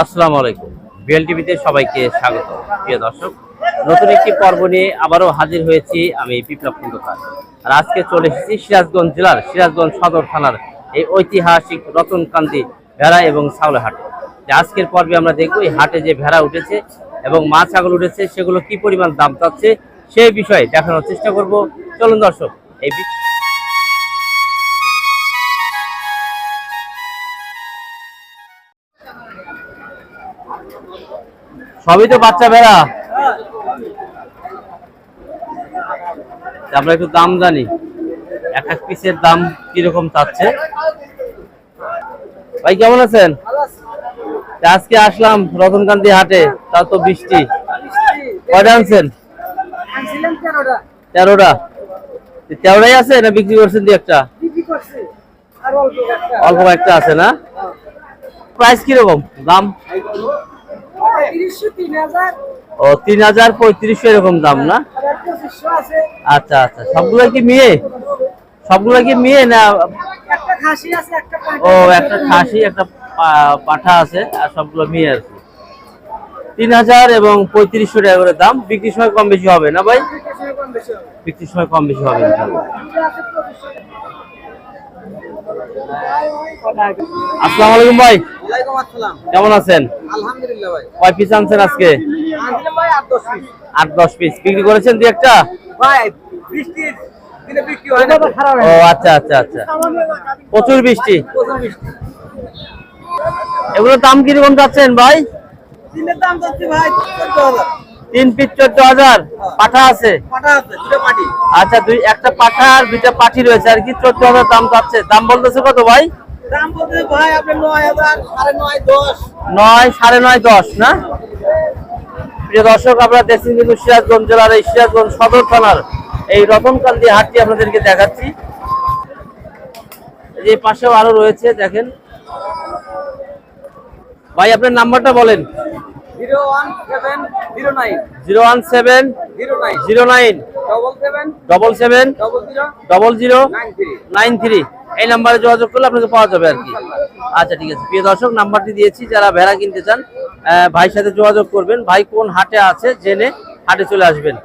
আসসালামু আলাইকুম। বিএল টিভিতে সবাইকে স্বাগত। প্রিয় দর্শক, নতুন একটি পর্ব নিয়ে আবারও হাজির হয়েছি আমি বিপ্লব খন্দকার আর আজকে চলে এসেছি সিরাজগঞ্জ জেলার সিরাজগঞ্জ সদর থানার এই ঐতিহাসিক রতনকান্দি ভেড়া এবং ছাগল হাট। আজকের পর্বে আমরা দেখব এই হাটে যে ভেড়া উঠেছে এবং মা ছাগল উঠেছে, সেগুলো কি পরিমাণ দাম চাচ্ছে সেই বিষয়ে দেখানোর চেষ্টা করব। চলুন দর্শক, এই সবই তো বাচ্চা ভেড়া। আমরা একটু দাম জানি। এক এক পিসের দাম কীরকম চাচ্ছে? ভাই কেমন আছেন? আজকে আসলাম রতনকান্দি হাটে তা তো বৃষ্টি। কয়টা আনছেন? তেরোটা। তেরোটা তেরোটাই আছে না বিক্রি করছেন দিয়ে একটা? অল্প একটা আছে না? প্রাইস কীরকম? দাম? ও তিন হাজার পঁয়ত্রিশশো এরকম দাম না? আছে। আচ্ছা আচ্ছা। সবগুলো কি মেয়ে? সবগুলো কি মেয়ে না? আছে ও একটা খাসি একটা পাঠা আছে আর সবগুলো মেয়ে আর কি। তিন হাজার এবং পঁয়ত্রিশশো টাকা করে দাম। বিক্রির সময় কম বেশি হবে না ভাই? বিক্রির সময় কম বেশি হবে। আসসালামু আলাইকুম ভাই। কেমন আছেন? আলহামদুলিল্লাহ কয় পিস আনছেন আজকে? আট দশ পিস বিক্রি করেছেন দুই একটা? ভাই বৃষ্টির দিনে বিক্রি হয় ও আচ্ছা আচ্ছা আচ্ছা। প্রচুর বৃষ্টি। এগুলোর দাম কীরকম যাচ্ছেন ভাই? দিনের দাম যাচ্ছে ভাই চোদ্দ হাজার। তিন পিস চোদ্দ হাজার। পাঠা আছে? পাটা আছে দুটো পাটি আচ্ছা দুই একটা পাঠা আর দুইটা পাঠি রয়েছে। আর কি চোদ্দ হাজার দাম চাচ্ছে দাম বলতেছে কত ভাই? দাম বলতে ভাই আপনার নয় হাজার সাড়ে নয় দশ। নয় সাড়ে নয় দশ না? প্রিয় দর্শক আপনারা দেখছেন কিন্তু সিরাজগঞ্জ জেলার এই সিরাজগঞ্জ সদর থানার এই রতনকান্দি হাটটি আপনাদেরকে দেখাচ্ছি। এই যে পাশেও আরও রয়েছে দেখেন। ভাই আপনার নাম্বারটা বলেন। Zero one seven zero nine. Zero nine. Double zero nine three. এই নাম্বারে যোগাযোগ করলে আপনাকে পাওয়া যাবে আর কি। আচ্ছা ঠিক আছে। প্রিয় দর্শক নাম্বারটি দিয়েছি যারা ভেড়া কিনতে চান ভাই ভাইয়ের সাথে যোগাযোগ করবেন। ভাই কোন হাটে আছে জেনে হাটে চলে আসবেন।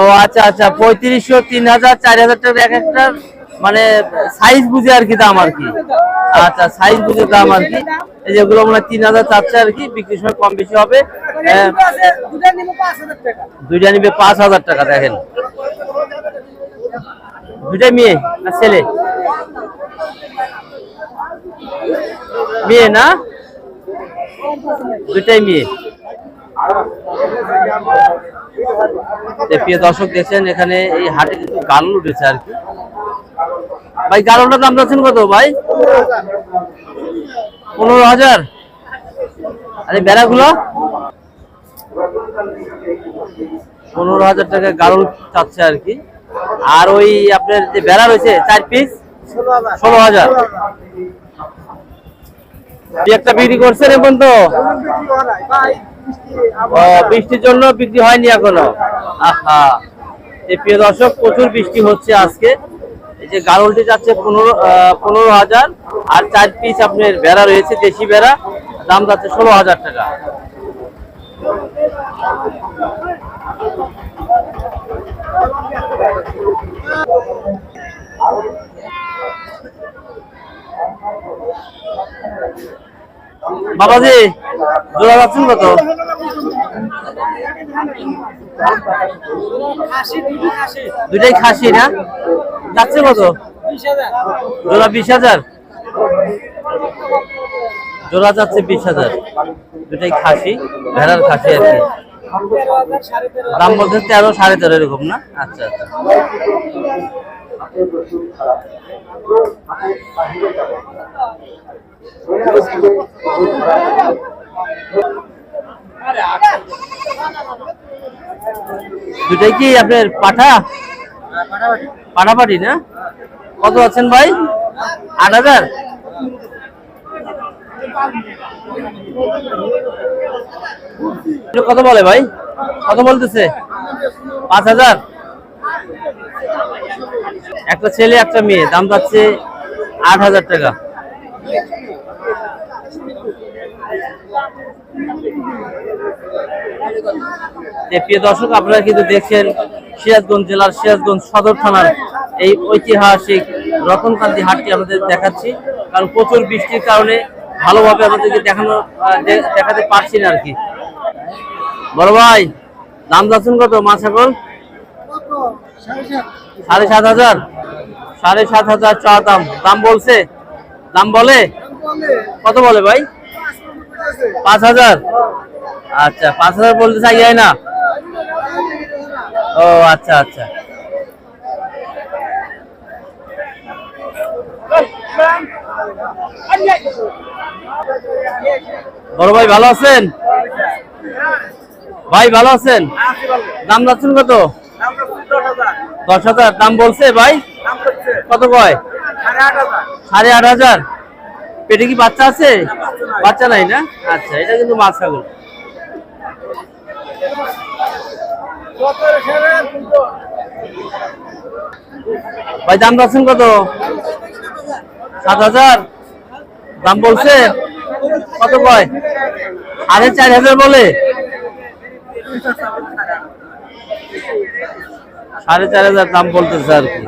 ও আচ্ছা আচ্ছা। পঁয়ত্রিশশো তিন হাজার চার হাজার টাকা এক একটা মানে সাইজ বুঝে আর কি দাম আর কি। আচ্ছা সাইজ বুঝে দাম আর কি। এই যেগুলো মনে হয় তিন হাজার চারশো আর কি বিক্রির সময় কম বেশি হবে। হাজার টাকা। দুইটা নিবে পাঁচ হাজার টাকা দেখেন। দুইটা মেয়ে না ছেলে? মেয়ে না? দুইটাই মেয়ে। প্রিয় দর্শক দেখছেন এখানে এই হাটে কিন্তু গালুল উঠেছে আর কি। ভাই গালুলটার দাম যাচ্ছেন কত ভাই? পনেরো হাজার? আরে বেড়াগুলো? পনেরো হাজার টাকা গারুল চাচ্ছে আর কি। আর ওই আপনার যে বেড়া রয়েছে, চার পিস ষোলো হাজার। একটা বিক্রি করছেন এখন তো? বৃষ্টির জন্য বিক্রি হয়নি এখনও। আহা। প্রিয় দর্শক, প্রচুর বৃষ্টি হচ্ছে আজকে। এই যে গারলটি যাচ্ছে পনেরো পনেরো হাজার, আর চার পিস আপনার বেড়া রয়েছে, দেশি বেড়া দাম যাচ্ছে ষোলো হাজার টাকা। বাবাজি, জোড়া যাচ্ছেন কত? দুটাই খাসি, না? যাচ্ছে কত? জোড়া বিশ হাজার? জোড়া যাচ্ছে বিশ হাজার। দুটাই খাসি, ভেড়ার খাসি আর কি। দাম বলতে তেরো সাড়ে তেরো এরকম না? আচ্ছা আচ্ছা। দুটাই কি আপনার পাঠা? পাঠাপাটি না? কত আছেন ভাই? আট হাজার? কত বলে ভাই? কত বলতেছে? পাঁচ হাজার? একটা ছেলে, একটা মেয়ে, দাম পাচ্ছে আট হাজার টাকা। প্রিয় দর্শক, আপনারা কিন্তু দেখছেন সিরাজগঞ্জ জেলার সিরাজগঞ্জ সদর থানার এই ঐতিহাসিক রতনকান্তি হাটটি আমাদের দেখাচ্ছি। কারণ প্রচুর বৃষ্টির কারণে ভালোভাবে আমাদেরকে দেখানো দেখাতে পারছি না আর কি। বড় ভাই, দাম যাচ্ছেন কত? মাছ এখন? সাড়ে সাত হাজার। সাড়ে সাত হাজার চা দাম। দাম বলছে? দাম বলে? কত বলে ভাই? পাঁচ হাজার। আচ্ছা পাঁচ হাজার বলতে চাই না? ও আচ্ছা আচ্ছা। বড় ভাই ভালো আছেন? ভাই ভালো আছেন? দাম যাচ্ছেন কত? দশ হাজার। দাম বলছে ভাই? কত কয়? সাড়ে আট হাজার। পেটে কি বাচ্চা আছে? বাচ্চা নাই না? আচ্ছা এটা কিন্তু মাছ ছাগল। ভাই, দাম যাচ্ছেন কত? সাত হাজার? দাম বলছে? কত কয়? সাড়ে চার হাজার বলে। সাড়ে চার হাজার দাম বলতেছে আর কি।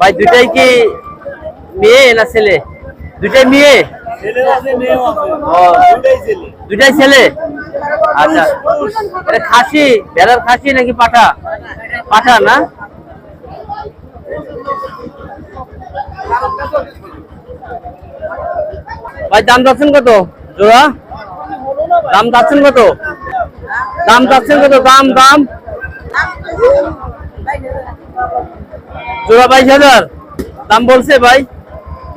ভাই, দুটাই কি মেয়ে না ছেলে? দুটাই মেয়ে? দুটাই ছেলে? আচ্ছা। খাসি? ভেড়ার খাসি নাকি পাঠা? পাঠা না ভাই, দাম যাচ্ছেন কত? জোড়া? দাম যাচ্ছেন কত? দাম যাচ্ছেন কত? দাম দাম? জোড়া বাইশ হাজার। দাম বলছে ভাই।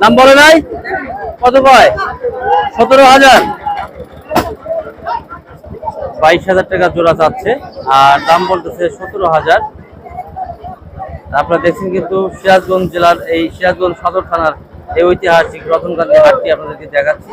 দাম বলে নাই? কত কয়? সতেরো হাজার। বাইশ হাজার টাকা জোড়া চাচ্ছে। আর দাম বলতেছে সতেরো হাজার। আপনারা দেখছেন কিন্তু সিরাজগঞ্জ জেলার এই সিরাজগঞ্জ সদর থানার এই ঐতিহাসিক রতনকান্তি হাটটি আপনাদেরকে দেখাচ্ছি।